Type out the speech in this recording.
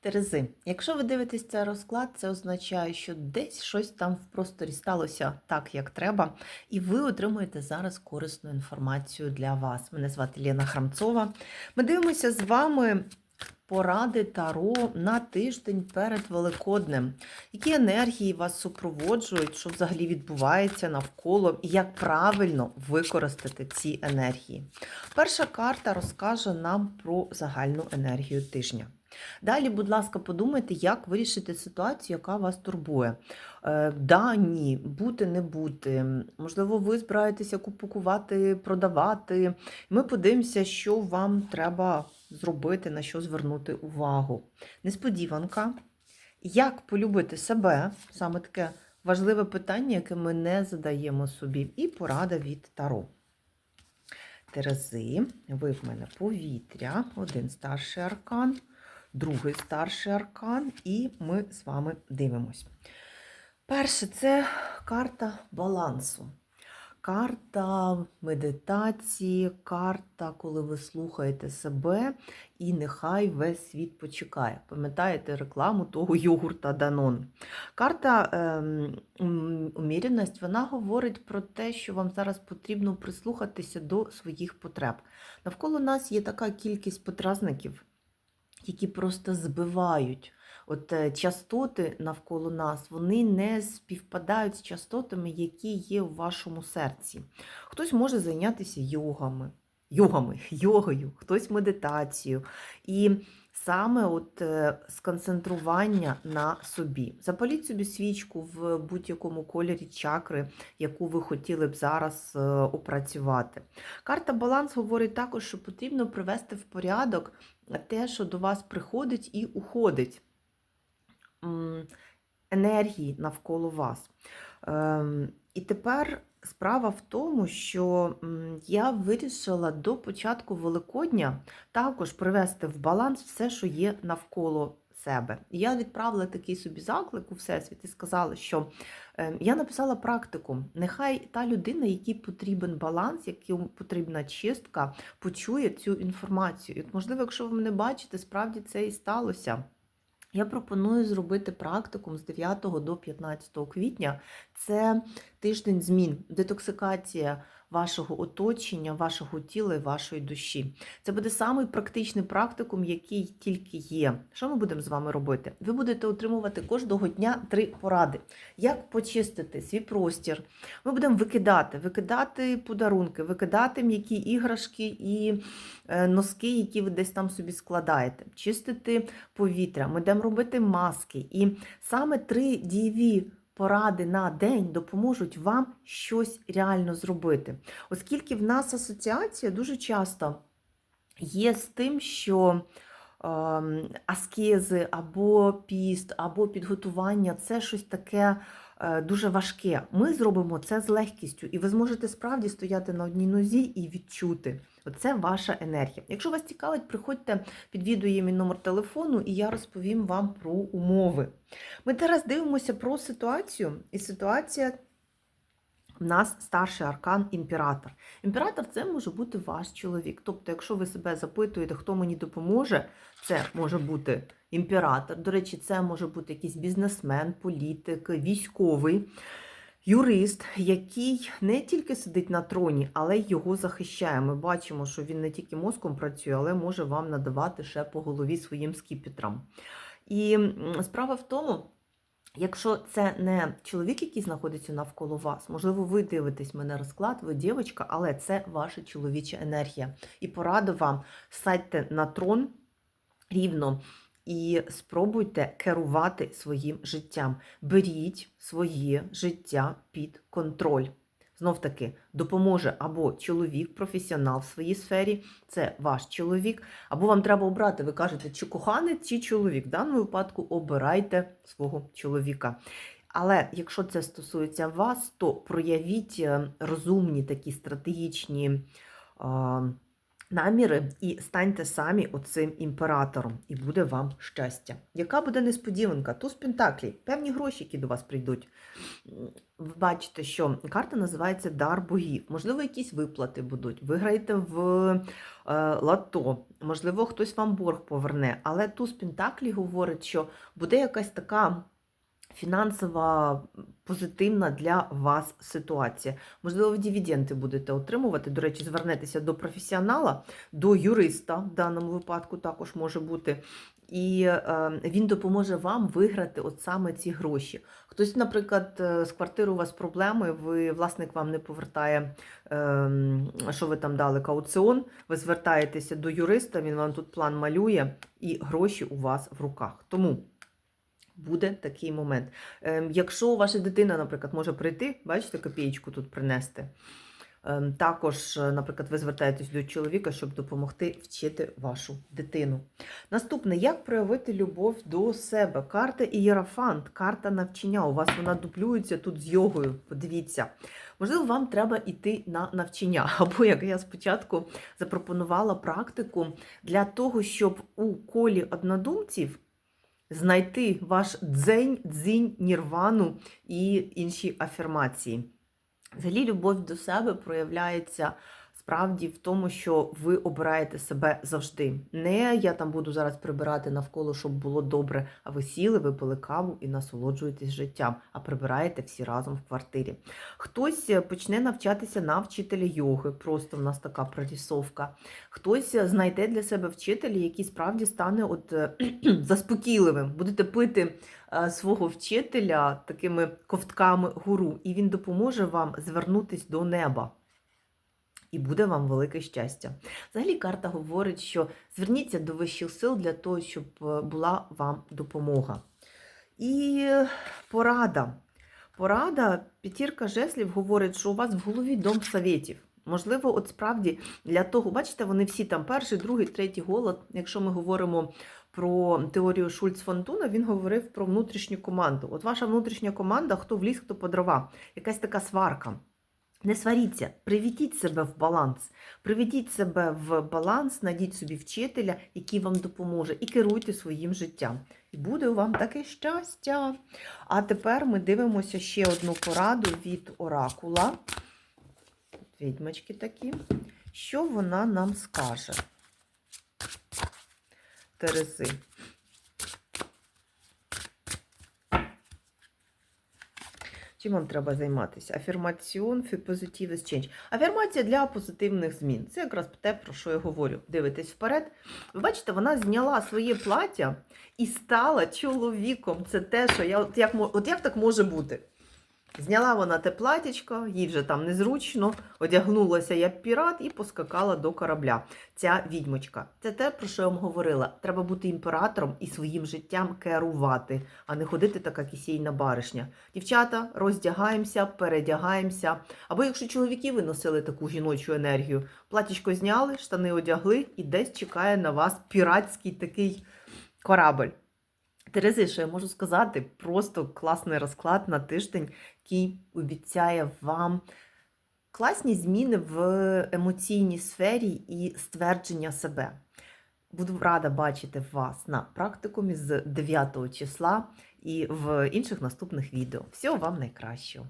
Терези, якщо ви дивитесь цей розклад, це означає, що десь щось там в просторі сталося так, як треба, і ви отримуєте зараз корисну інформацію для вас. Мене звати Лена Храмцова. Ми дивимося з вами поради Таро на тиждень перед Великоднем. Які енергії вас супроводжують, що взагалі відбувається навколо, і як правильно використати ці енергії. Перша карта розкаже нам про загальну енергію тижня. Далі, будь ласка, подумайте, як вирішити ситуацію, яка вас турбує. Е, да, ні, бути, не бути. Можливо, ви збираєтеся купувати, продавати. Ми подивимося, що вам треба зробити, на що звернути увагу. Несподіванка. Як полюбити себе? Саме таке важливе питання, яке ми не задаємо собі. І порада від Таро. Терези, ви в мене повітря, один старший аркан другий старший аркан, і ми з вами дивимось. Перше, це карта балансу. Карта медитації, карта, коли ви слухаєте себе, і нехай весь світ почекає. Пам'ятаєте рекламу того йогурта Данон? Карта уміряність, вона говорить про те, що вам зараз потрібно прислухатися до своїх потреб. Навколо нас є така кількість подразників, які просто збивають. От е, частоти навколо нас, вони не співпадають з частотами, які є в вашому серці. Хтось може зайнятися йогами, йогами, йогою, хтось медитацією. І саме от е, сконцентрування на собі. Запаліть собі свічку в будь-якому кольорі чакри, яку ви хотіли б зараз е, опрацювати. Карта баланс говорить також, що потрібно привести в порядок те, що до вас приходить і уходить енергії навколо вас. І тепер справа в тому, що я вирішила до початку Великодня також привести в баланс все, що є навколо себе. Я відправила такий собі заклик у всесвіт і сказала, що ем, я написала практику. Нехай та людина, якій потрібен баланс, якому потрібна чистка, почує цю інформацію. І, можливо, якщо ви мене бачите, справді це і сталося. Я пропоную зробити практикум з 9 до 15 квітня. Це тиждень змін, детоксикація вашого оточення, вашого тіла і вашої душі. Це буде самий практичний практикум, який тільки є. Що ми будемо з вами робити? Ви будете отримувати кожного дня три поради. Як почистити свій простір? Ми будемо викидати, викидати подарунки, викидати м'які іграшки і е, носки, які ви десь там собі складаєте, чистити повітря. Ми будемо робити маски. І саме три дієві поради на день допоможуть вам щось реально зробити. Оскільки в нас асоціація дуже часто є з тим, що ем, аскези або піст, або підготування це щось таке. Е, дуже важке. Ми зробимо це з легкістю, і ви зможете справді стояти на одній нозі і відчути. Оце ваша енергія. Якщо вас цікавить, приходьте під відео мій номер телефону, і я розповім вам про умови. Ми зараз дивимося про ситуацію, і ситуація. У нас старший аркан імператор. Імператор це може бути ваш чоловік. Тобто, якщо ви себе запитуєте, хто мені допоможе, це може бути імператор. До речі, це може бути якийсь бізнесмен, політик, військовий, юрист, який не тільки сидить на троні, але й його захищає. Ми бачимо, що він не тільки мозком працює, але може вам надавати ще по голові своїм скіпетрам. І справа в тому. Якщо це не чоловік, який знаходиться навколо вас, можливо, ви дивитесь мене розклад, ви дівчинка, але це ваша чоловіча енергія. І пораду вам сядьте на трон рівно і спробуйте керувати своїм життям. Беріть своє життя під контроль. Знов таки допоможе або чоловік, професіонал в своїй сфері, це ваш чоловік, або вам треба обрати, ви кажете, чи коханець, чи чоловік. В даному випадку обирайте свого чоловіка. Але якщо це стосується вас, то проявіть е, розумні такі стратегічні наміри і станьте самі оцим імператором, і буде вам щастя. Яка буде несподіванка? Туз Пентаклі, певні гроші, які до вас прийдуть. Ви бачите, що карта називається Дар богів. Можливо, якісь виплати будуть. Ви граєте в лато. Можливо, хтось вам борг поверне, але туз Пентаклі говорить, що буде якась така фінансова позитивна для вас ситуація. Можливо, ви дивіденди будете отримувати. До речі, звернетеся до професіонала, до юриста в даному випадку також може бути. І е, він допоможе вам виграти от саме ці гроші. Хтось, наприклад, е, з квартири у вас проблеми, ви власник вам не повертає, е, що ви там дали, кауціон. Ви звертаєтеся до юриста, він вам тут план малює, і гроші у вас в руках. Тому буде такий момент. Ем, Якщо ваша дитина, наприклад, може прийти, бачите, копієчку тут принести. ем, Також, е, наприклад, ви звертаєтесь до чоловіка, щоб допомогти вчити вашу дитину. Наступне, як проявити любов до себе? Карта Ієрофант, карта навчання. У вас вона дуплюється тут з йогою. Подивіться. Можливо, вам треба йти на навчання. Або як я спочатку запропонувала практику для того, щоб у колі однодумців знайти ваш дзень, дзінь, нірвану і інші афірмації. Взагалі, любов до себе проявляється справді в тому, що ви обираєте себе завжди. Не я там буду зараз прибирати навколо, щоб було добре, а ви сіли, випили каву і насолоджуєтесь життям, а прибираєте всі разом в квартирі. Хтось е, почне навчатися на вчителя йоги, просто в нас така прорисовка. Хтось е, знайде для себе вчителя, який справді стане от е, заспокійливим. Будете пити свого вчителя такими ковтками гуру, і він допоможе вам звернутись до неба. І буде вам велике щастя. Взагалі, карта говорить, що зверніться до вищих сил для того, щоб е, була вам допомога. І порада. Порада, п'ятірка жеслів говорить, що у вас в голові дом советів. Можливо, от справді для того, бачите, вони всі там перший, другий, третій голод. Якщо ми говоримо про теорію Шульц Фонтуна, він говорив про внутрішню команду. От ваша внутрішня команда, хто в ліс, хто по дрова, якась така сварка. Не сваріться, приведіть себе в баланс. Приведіть себе в баланс, знайдіть собі вчителя, який вам допоможе, і керуйте своїм життям. І буде вам таке щастя. А тепер ми дивимося ще одну пораду від оракула. Відьмачки такі. Що вона нам скаже? Терези. Чим вам треба займатися? Афірмаціон, позитив change. Афірмація для позитивних змін. Це якраз те, про що я говорю. Дивитесь вперед. Ви бачите, вона зняла своє плаття і стала чоловіком. Це те, що я от як, от як так може бути? Зняла вона те платічко, їй вже там незручно, одягнулася як пірат і поскакала до корабля. Ця відьмочка. Це те, про що я вам говорила. Треба бути імператором і своїм життям керувати, а не ходити така кисійна баришня. Дівчата, роздягаємося, передягаємося. Або якщо чоловіки виносили таку жіночу енергію, платічко зняли, штани одягли і десь чекає на вас піратський такий корабль. Терези, що я можу сказати, просто класний розклад на тиждень, який обіцяє вам класні зміни в емоційній сфері і ствердження себе. Буду рада бачити вас на практикумі з 9 числа і в інших наступних відео. Всього вам найкращого!